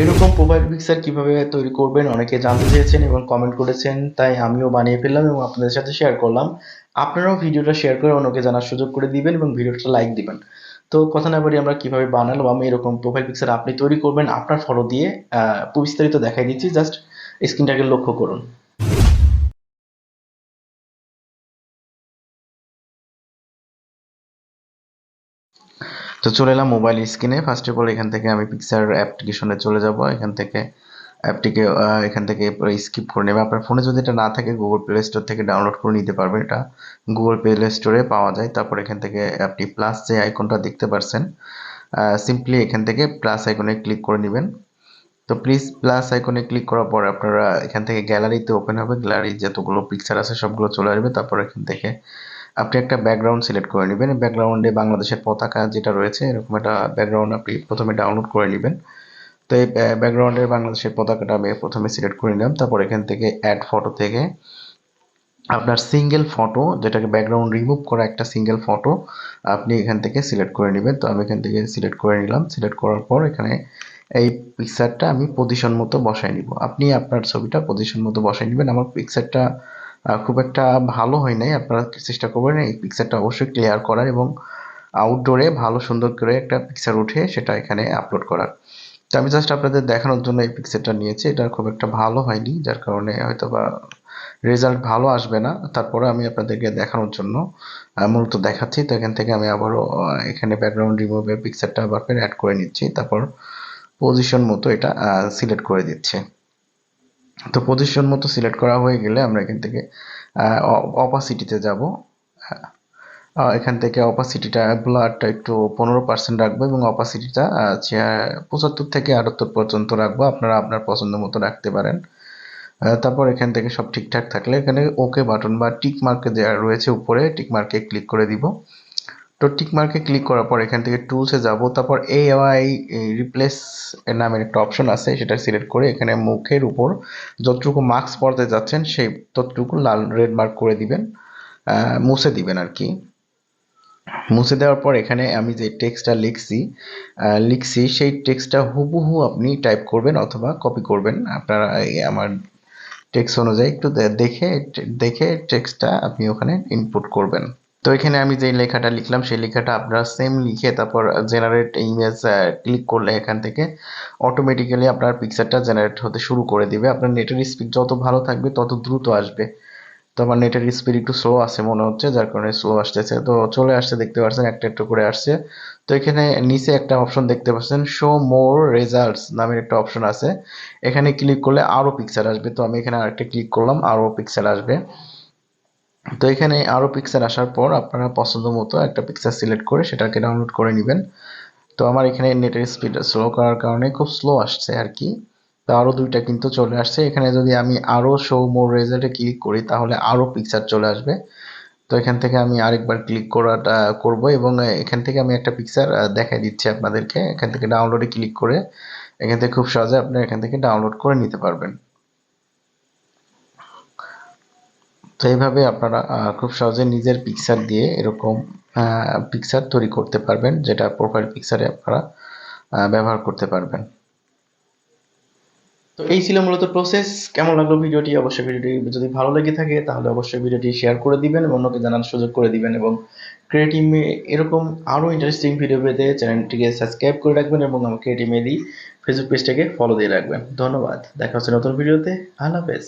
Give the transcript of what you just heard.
এরকম profile picture কীভাবে তৈরি করবেন? অনেকে জানতে চেয়েছেন এবং কমেন্ট করেছেন, তাই আমিও বানিয়ে ফেললাম এবং আপনাদের সাথে শেয়ার করলাম। আপনারাও ভিডিওটা শেয়ার করে অন্যকে জানার সুযোগ করে দিবেন এবং ভিডিওটা লাইক দিবেন। তো কথা না বলি আমরা কীভাবে আমি এরকম প্রোফাইল পিকচার আপনি তৈরি করবেন আপনার ফলো দিয়ে বিস্তারিত দেখাই দিচ্ছি। জাস্ট স্ক্রিনটাকে লক্ষ্য করুন। তো চলে এলাম মোবাইল স্ক্রিনে ফার্স্ট অফ অল এখান থেকে আমি পিকচার অ্যাপ্লিকেশনে চলে যাব। এখান থেকে অ্যাপটিকে এখান থেকে স্কিপ করে নেবে। আপনার ফোনে যদি এটা না থাকে গুগল প্লে স্টোর থেকে ডাউনলোড করে নিতে পারবেন এটা গুগল প্লে স্টোরে পাওয়া যায়। তারপর এখান থেকে আপনি প্লাস যে আইকনটা দেখতে পারছেন সিম্পলি এখান থেকে প্লাস আইকনে ক্লিক করে নেবেন। তো প্লিজ প্লাস আইকনে ক্লিক করার পর আপনারা এখান থেকে গ্যালারিতে ওপেন হবে। গ্যালারি যতগুলো পিকচার আছে, সবগুলো চলে আসবে। তারপর এখান থেকে আপনি একটা ব্যাকগ্রাউন্ড সিলেক্ট করে নেবেন। ব্যাকগ্রাউন্ডে বাংলাদেশের পতাকা যেটা রয়েছে, এরকম একটা ব্যাকগ্রাউন্ড আপনি প্রথমে ডাউনলোড করে নেবেন। তো এই ব্যাকগ্রাউন্ডের বাংলাদেশের পতাকাটা আমি প্রথমে সিলেক্ট করে নিলাম। তারপর এখান থেকে অ্যাড ফটো থেকে আপনার সিঙ্গেল ফটো যেটাকে ব্যাকগ্রাউন্ড রিমুভ করা একটা সিঙ্গেল ফটো আপনি এখান থেকে সিলেক্ট করে নেবেন। তো আমি এখান থেকে সিলেক্ট করে নিলাম। সিলেক্ট করার পর এখানে এই পিকচারটা আমি পজিশন মতো বসাই নিব। আপনি আপনার ছবিটা পজিশন মতো বসাই নেবেন। আমার পিকচারটা খুব একটা ভালো হয় নাই। আপনারা চেষ্টা করবেন এই পিকচারটা অবশ্যই ক্লিয়ার করার এবং আউটডোরে ভালো সুন্দর করে একটা পিকচার উঠে সেটা এখানে আপলোড করার। তো আমি জাস্ট আপনাদের দেখানোর জন্য এই পিকচারটা নিয়েছি। এটা খুব একটা ভালো হয়নি, যার কারণে হয়তো বা রেজাল্ট ভালো আসবে না। তারপরে আমি আপনাদেরকে দেখানোর জন্য মূলত দেখাচ্ছি। তো এখান থেকে আমি আবারও এখানে ব্যাকগ্রাউন্ড রিমুভের পিকচারটা আবার অ্যাড করে নিচ্ছি। তারপর পজিশন মতো এটা সিলেক্ট করে দিচ্ছে। তো পজিশন মতো সিলেক্ট করা হয়ে গেলে আমরা এখান থেকে অপাসিটিতে যাব। এখান থেকে অপাসিটিটা ব্লারটা একটু পনেরো পার্সেন্ট রাখব এবং অপাসিটিটা পঁচাত্তর থেকে আটাত্তর পর্যন্ত রাখব। আপনারা আপনার পছন্দ মতো রাখতে পারেন। তারপর এখান থেকে সব ঠিকঠাক থাকলে এখানে ওকে বাটন বা টিক মার্কে দেওয়া রয়েছে উপরে টিক মার্কে ক্লিক করে দিব। তো টিক মার্কে ক্লিক করার পর এখান থেকে টুলসে যাব। তারপর এ এআই রিপ্লেস এর নামের একটা অপশন আছে, সেটা সিলেক্ট করে এখানে মুখের উপর যতটুকু মাস্ক পড়তে যাচ্ছেন, সেই ততটুকু লাল রেড মার্ক করে দিবেন মুছে দিবেন আর কি। মুছে দেওয়ার পর এখানে আমি যে টেক্সটটা লিখছি লিখছি, সেই টেক্সটটা হুবহু আপনি টাইপ করবেন অথবা কপি করবেন। আপনারা আমার টেক্সট অনুযায়ী একটু দেখে দেখে টেক্সটটা আপনি ওখানে ইনপুট করবেন। তো এখানে আমি যে লেখাটা লিখলাম, সেই লেখাটা আপনারা সেম লিখে তারপর জেনারেট ইমেজ ক্লিক করলে এখান থেকে অটোমেটিক্যালি আপনার পিকচারটা জেনারেট হতে শুরু করে দিবে। আপনার নেটের স্পিড যত ভালো থাকবে, তত দ্রুত আসবে। তো আমার নেটের স্পিড একটু স্লো আছে মনে হচ্ছে, যার কারণে স্লো আসতেছে। তো চলে আসছে, দেখতে পাচ্ছেন, একটা একটু করে আসছে। তো এখানে নিচে একটা অপশন দেখতে পাচ্ছেন শো মোর রেজাল্টস নামের একটা অপশন আছে। এখানে ক্লিক করলে আরও পিকচার আসবে। তো আমি এখানে আরেকটা ক্লিক করলাম, আরও পিকচার আসবে। তো এখানে আরও পিকচার আসার পর আপনারা পছন্দ মতো একটা পিকচার সিলেক্ট করে সেটাকে ডাউনলোড করে নেবেন। তো আমার এখানে নেটের স্পিড স্লো করার কারণে খুব স্লো আসছে আর কি তো আরও দুইটা কিন্তু চলে আসছে। এখানে যদি আমি আরও শো মোর রেজাল্টে ক্লিক করি তাহলে আরও পিকচার চলে আসবে। তো এখান থেকে আমি আরেকবার ক্লিক করাটা, করব এবং এখান থেকে আমি একটা পিকচার দেখাই দিচ্ছি আপনাদেরকে। এখান থেকে ডাউনলোডে ক্লিক করে এখান থেকে খুব সহজে আপনারা এখান থেকে ডাউনলোড করে নিতে পারবেন। তো এইভাবে আপনারা খুব সহজে নিজের পিকচার দিয়ে এরকম পিকচার তৈরি করতে পারবেন, যেটা প্রোফাইল পিকচারে আপনারা ব্যবহার করতে পারবেন। তো এই ছিল মূলত প্রসেস কেমন লাগল ভিডিওটি? অবশ্যই ভিডিওটি যদি ভালো লেগে থাকে, তাহলে অবশ্যই ভিডিওটি শেয়ার করে দিবেন এবং অন্যকে জানার সুযোগ করে দিবেন এবং ক্রিয়েটিভ এরকম আরও ইন্টারেস্টিং ভিডিও পেতে চ্যানেলটিকে সাবস্ক্রাইব করে রাখবেন এবং আমার ক্রিয়েটিভ মেদি ফেসবুক পেজটাকে ফলো দিয়ে রাখবেন। ধন্যবাদ। দেখা হচ্ছে নতুন ভিডিওতে আল্লাহ হাফেজ।